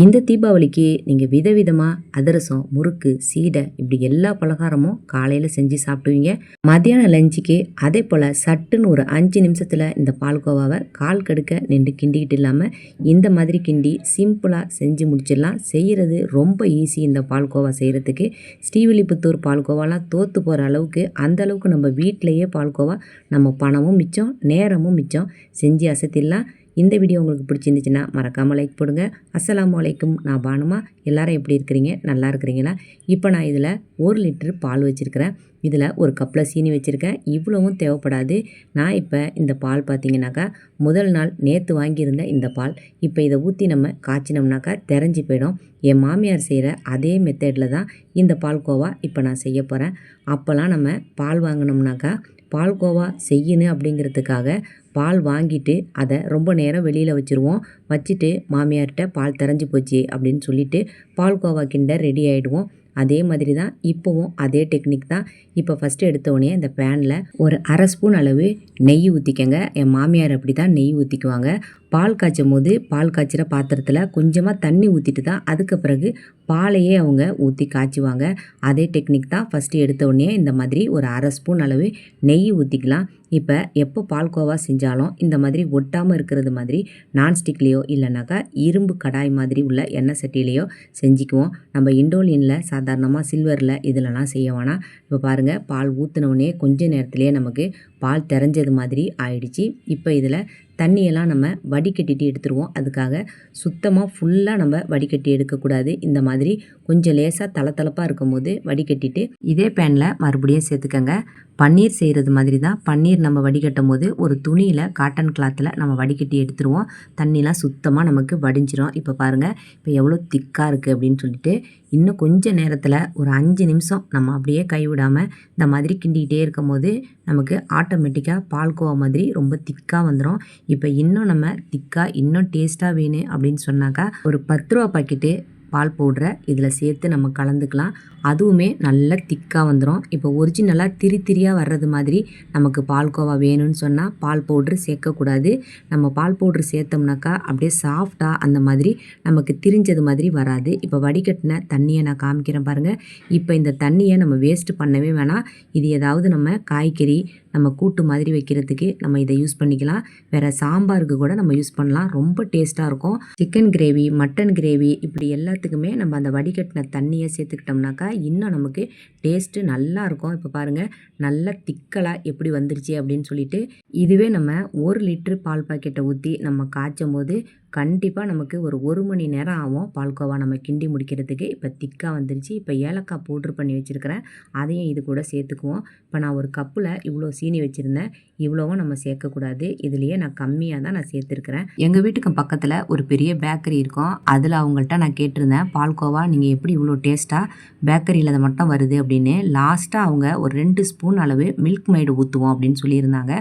இந்த தீபாவளிக்கு நீங்கள் விதவிதமாக அதிரசம் முறுக்கு சீடை இப்படி எல்லா பலகாரமும் காலையில் செஞ்சு சாப்பிடுவீங்க. மத்தியானம் லஞ்சுக்கு அதே போல் சட்டுன்னு ஒரு அஞ்சு நிமிஷத்தில் இந்த பால்கோவாவை கால் கடுக்க நின்று கிண்டிக்கிட்டு இல்லாமல் இந்த மாதிரி கிண்டி சிம்பிளாக செஞ்சு முடிச்சிடலாம். செய்கிறது ரொம்ப ஈஸி இந்த பால்கோவா செய்கிறதுக்கு ஸ்ரீவில்லிபுத்தூர் பால்கோவாலாம் தோற்று போகிற அளவுக்கு அந்த அளவுக்கு நம்ம வீட்டிலையே பால்கோவா நம்ம பணமும் மிச்சம் நேரமும் மிச்சம். செஞ்சு அசத்திடலாம். இந்த வீடியோ உங்களுக்கு பிடிச்சிருந்துச்சுன்னா மறக்காமல் லைக் போடுங்க. அஸ்ஸலாமு அலைக்கும் நான் பானுமா. எல்லாரும் எப்படி இருக்கிறீங்க? நல்லா இருக்கிறீங்களா? இப்போ நான் இதில் ஒரு லிட்டர் பால் வச்சுருக்கிறேன். இதில் ஒரு கப்பில் சீனி வச்சுருக்கேன். இவ்வளவும் தேவைப்படாது. நான் இப்போ இந்த பால் பார்த்தீங்கன்னாக்கா முதல் நாள் நேற்று வாங்கியிருந்த இந்த பால். இப்போ இதை ஊற்றி நம்ம காய்ச்சினோம்னாக்கா தெரிஞ்சு போயிடும். என் மாமியார் செய்கிற அதே மெத்தடில் தான் இந்த பால்கோவா இப்போ நான் செய்ய போகிறேன் அப்போல்லாம் நம்ம பால் வாங்கினோம்னாக்கா பால்கோவா செய்யணும் அப்படிங்கிறதுக்காக பால் வாங்கிட்டு அதை ரொம்ப நேரம் வெளியில் வச்சுருவோம். வச்சுட்டு மாமியார்கிட்ட பால் தெரிஞ்சு போச்சு அப்படின்னு சொல்லிட்டு பால்கோவா கிண்ட ரெடி ஆகிடுவோம் அதே மாதிரி தான் இப்போவும் அதே டெக்னிக் தான். இப்போ ஃபஸ்ட்டு எடுத்தோடனே இந்த பேனில் ஒரு அரை ஸ்பூன் அளவு நெய் ஊற்றிக்கங்க என் மாமியார் அப்படி தான் நெய் ஊற்றிக்குவாங்க பால் காய்ச்சும் போது பால் காய்ச்சிற பாத்திரத்தில் கொஞ்சமாக தண்ணி ஊற்றிட்டு தான் அதுக்கு பிறகு பாலையே அவங்க ஊற்றி காய்ச்சுவாங்க. அதே டெக்னிக் தான் ஃபஸ்ட்டு எடுத்தோடனே இந்த மாதிரி ஒரு அரை ஸ்பூன் அளவு நெய் ஊற்றிக்கலாம் இப்போ எப்போ பால்கோவா செஞ்சாலும் இந்த மாதிரி ஒட்டாமல் இருக்கிறது மாதிரி நான்ஸ்டிக்லேயோ இல்லைனாக்கா இரும்பு கடாய் மாதிரி உள்ள எண்ணெய் சட்டிலேயோ செஞ்சுக்குவோம். நம்ம இண்டோலினில் சாதாரண சாதாரணமாக சில்வரில் இதிலலாம் செய்ய வேணாம். இப்போ பாருங்கள் பால் ஊற்றினோடனே கொஞ்ச நேரத்துலேயே நமக்கு பால் தெரிஞ்சது மாதிரி ஆயிடுச்சு. இப்போ இதில் தண்ணியெல்லாம் நம்ம வடிகட்டிட்டு எடுத்துருவோம். அதுக்காக சுத்தமாக ஃபுல்லாக நம்ம வடிகட்டி எடுக்கக்கூடாது. இந்த மாதிரி கொஞ்சம் லேசாக தளத்தளப்பாக இருக்கும்போது வடிகட்டிட்டு இதே பேனில் மறுபடியும் சேர்த்துக்கங்க. பன்னீர் செய்கிறது மாதிரி தான். பன்னீர் நம்ம வடிகட்டும் போது ஒரு துணியில் காட்டன் கிளாத்தில் நம்ம வடிகட்டி எடுத்துருவோம். தண்ணிலாம் சுத்தமாக நமக்கு வடிஞ்சிரும். இப்போ பாருங்கள் இப்போ எவ்வளோ திக்காக இருக்குது அப்படின்னு சொல்லிட்டு இன்னும் கொஞ்சம் நேரத்தில் ஒரு அஞ்சு நிமிஷம் நம்ம அப்படியே கைவிடாமல் இந்த மாதிரி கிண்டிக்கிட்டே இருக்கும் போது நமக்கு ஆட்டோமேட்டிக்காக பால்கோவா மாதிரி ரொம்ப திக்காக வந்துடும் இப்போ இன்னும் நம்ம திக்காக இன்னும் டேஸ்ட்டாக வேணும் அப்படின்னு சொன்னாக்கா ஒரு பத்து ரூபா பாக்கெட்டு பால் பவுட்ரை இதில் சேர்த்து நம்ம கலந்துக்கலாம். அதுவுமே நல்லா திக்காக வந்துடும் இப்போ ஒரிஜினலாக திரி திரியாக வர்றது மாதிரி நமக்கு பால்கோவா வேணும்னு சொன்னால் பால் பவுட்ரு சேர்க்கக்கூடாது. நம்ம பால் பவுட்ரு சேர்த்தோம்னாக்கா அப்படியே சாஃப்டாக அந்த மாதிரி நமக்கு திரிஞ்சது மாதிரி வராது. இப்போ வடிகட்டின தண்ணியை நான் காமிக்கிறேன் பாருங்கள் இப்போ இந்த தண்ணியை நம்ம வேஸ்ட்டு பண்ணவே வேணாம். இது ஏதாவது நம்ம காய்கறி நம்ம கூட்டு மாதிரி வைக்கிறதுக்கு நம்ம இதை யூஸ் பண்ணிக்கலாம். வேறு சாம்பாருக்கு கூட நம்ம யூஸ் பண்ணலாம். ரொம்ப டேஸ்ட்டாக இருக்கும். சிக்கன் கிரேவி மட்டன் கிரேவி இப்படி எல்லாத்துக்குமே நம்ம அந்த வடிகட்டின தண்ணியை சேர்த்துக்கிட்டோம்னாக்கா இன்னும் நமக்கு டேஸ்ட்டு நல்லா இருக்கும். இப்போ பாருங்கள் நல்ல திக்கலாக எப்படி வந்துருச்சு அப்படின்னு சொல்லிட்டு இதுவே நம்ம ஒரு லிட்ரு பால் பாக்கெட்டை ஊற்றி நம்ம காய்ச்சும் போது கண்டிப்பாக நமக்கு ஒரு ஒரு மணி நேரம் ஆகும். பால்கோவா நம்ம கிண்டி முடிக்கிறதுக்கு. இப்போ திக்காக வந்துருச்சு. இப்போ ஏலக்காய் பவுட்ரு பண்ணி வச்சுருக்கிறேன். அதையும் இது கூட சேர்த்துக்குவோம். இப்போ நான் ஒரு கப்பில் இவ்வளோ சீனி வச்சுருந்தேன். இவ்வளோவும் நம்ம சேர்க்கக்கூடாது. இதுலேயே நான் கம்மியாக தான் நான் சேர்த்துருக்குறேன். எங்கள் வீட்டுக்கு பக்கத்தில் ஒரு பெரிய பேக்கரி இருக்கும். அதில் அவங்கள்ட்ட நான் கேட்டிருந்தேன். பால்கோவா நீங்கள் எப்படி இவ்வளோ டேஸ்ட்டாக பேக்கரியில் அதை மட்டும் வருது அப்படின்னு. லாஸ்ட்டாக அவங்க ஒரு ரெண்டு ஸ்பூன் அளவு மில்க் மைடு ஊற்றுவோம் அப்படின்னு சொல்லியிருந்தாங்க.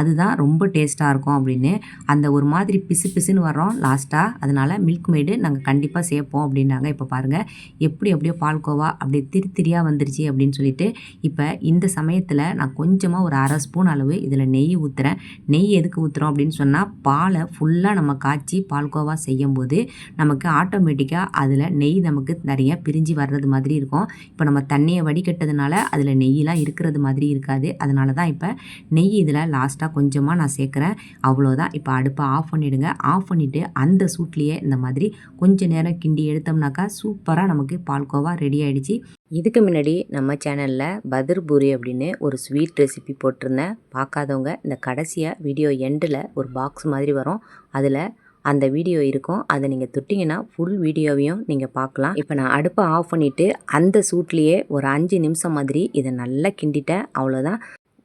அதுதான் ரொம்ப டேஸ்ட்டாக இருக்கும் அப்படின்னு. அந்த ஒரு மாதிரி பிசு பிசுன்னு வரோம் லாஸ்ட்டாக அதனால் மில்க் மெய்டு நாங்கள் கண்டிப்பாக சேர்ப்போம் அப்படின்னாங்க. இப்போ பாருங்கள் எப்படி அப்படியே பால்கோவா அப்படியே திரி திரியாக வந்துருச்சு அப்படின்னு சொல்லிட்டு இப்போ இந்த சமயத்தில் நான் கொஞ்சமாக ஒரு அரை ஸ்பூன் அளவு இதில் நெய் ஊற்றுறேன் நெய் எதுக்கு ஊற்றுறோம் அப்படின்னு சொன்னால் பாலை ஃபுல்லாக நம்ம காய்ச்சி பால்கோவா செய்யும்போது நமக்கு ஆட்டோமேட்டிக்காக அதில் நெய் நமக்கு நிறைய பிரிஞ்சு வர்றது மாதிரி இருக்கும். இப்போ நம்ம தண்ணியை வடிகட்டதுனால அதில் நெய்யெலாம் இருக்கிறது மாதிரி இருக்காது. அதனால தான் இப்போ நெய் இதில் லாஸ்ட்டாக கொஞ்சமாக நான் சேர்க்குறேன். அவ்வளோதான் இப்போ அடுப்பை ஆஃப் பண்ணிவிடுங்க ஆஃப் பண்ணிவிட்டு அந்த சூட்லேயே இந்த மாதிரி கொஞ்ச நேரம் கிண்டி எடுத்தோம்னாக்கா சூப்பராக நமக்கு பால்கோவா ரெடி ஆகிடுச்சு இதுக்கு முன்னாடி நம்ம சேனலில் பதர் பூரி அப்படின்னு ஒரு ஸ்வீட் ரெசிபி போட்டிருந்தேன். பார்க்காதவங்க இந்த கடைசியாக வீடியோ எண்டில் ஒரு பாக்ஸ் மாதிரி வரும். அதில் அந்த வீடியோ இருக்கும். அதை நீங்கள் தொட்டிங்கன்னா ஃபுல் வீடியோவையும் நீங்கள் பார்க்கலாம். இப்போ நான் அடுப்பை ஆஃப் பண்ணிவிட்டு அந்த சூட்லேயே ஒரு அஞ்சு நிமிஷம் மாதிரி இதை நல்லா கிண்டிட்டேன். அவ்வளோதான்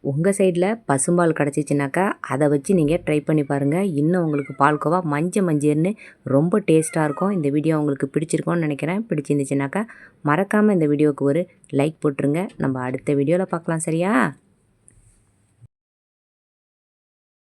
உங்கள் சைடில் பசும்பால் கிடச்சிச்சினாக்கா அதை வச்சு நீங்கள் ட்ரை பண்ணி பாருங்கள் இன்னும் உங்களுக்கு பால்கோவா மஞ்சள் மஞ்சள்னு ரொம்ப டேஸ்ட்டாக இருக்கும். இந்த வீடியோ உங்களுக்கு பிடிச்சிருக்கோன்னு நினைக்கிறேன். பிடிச்சிருந்துச்சுனாக்கா மறக்காமல் இந்த வீடியோவுக்கு ஒரு லைக் போட்டுருங்க. நம்ம அடுத்த வீடியோவில் பார்க்கலாம் சரியா?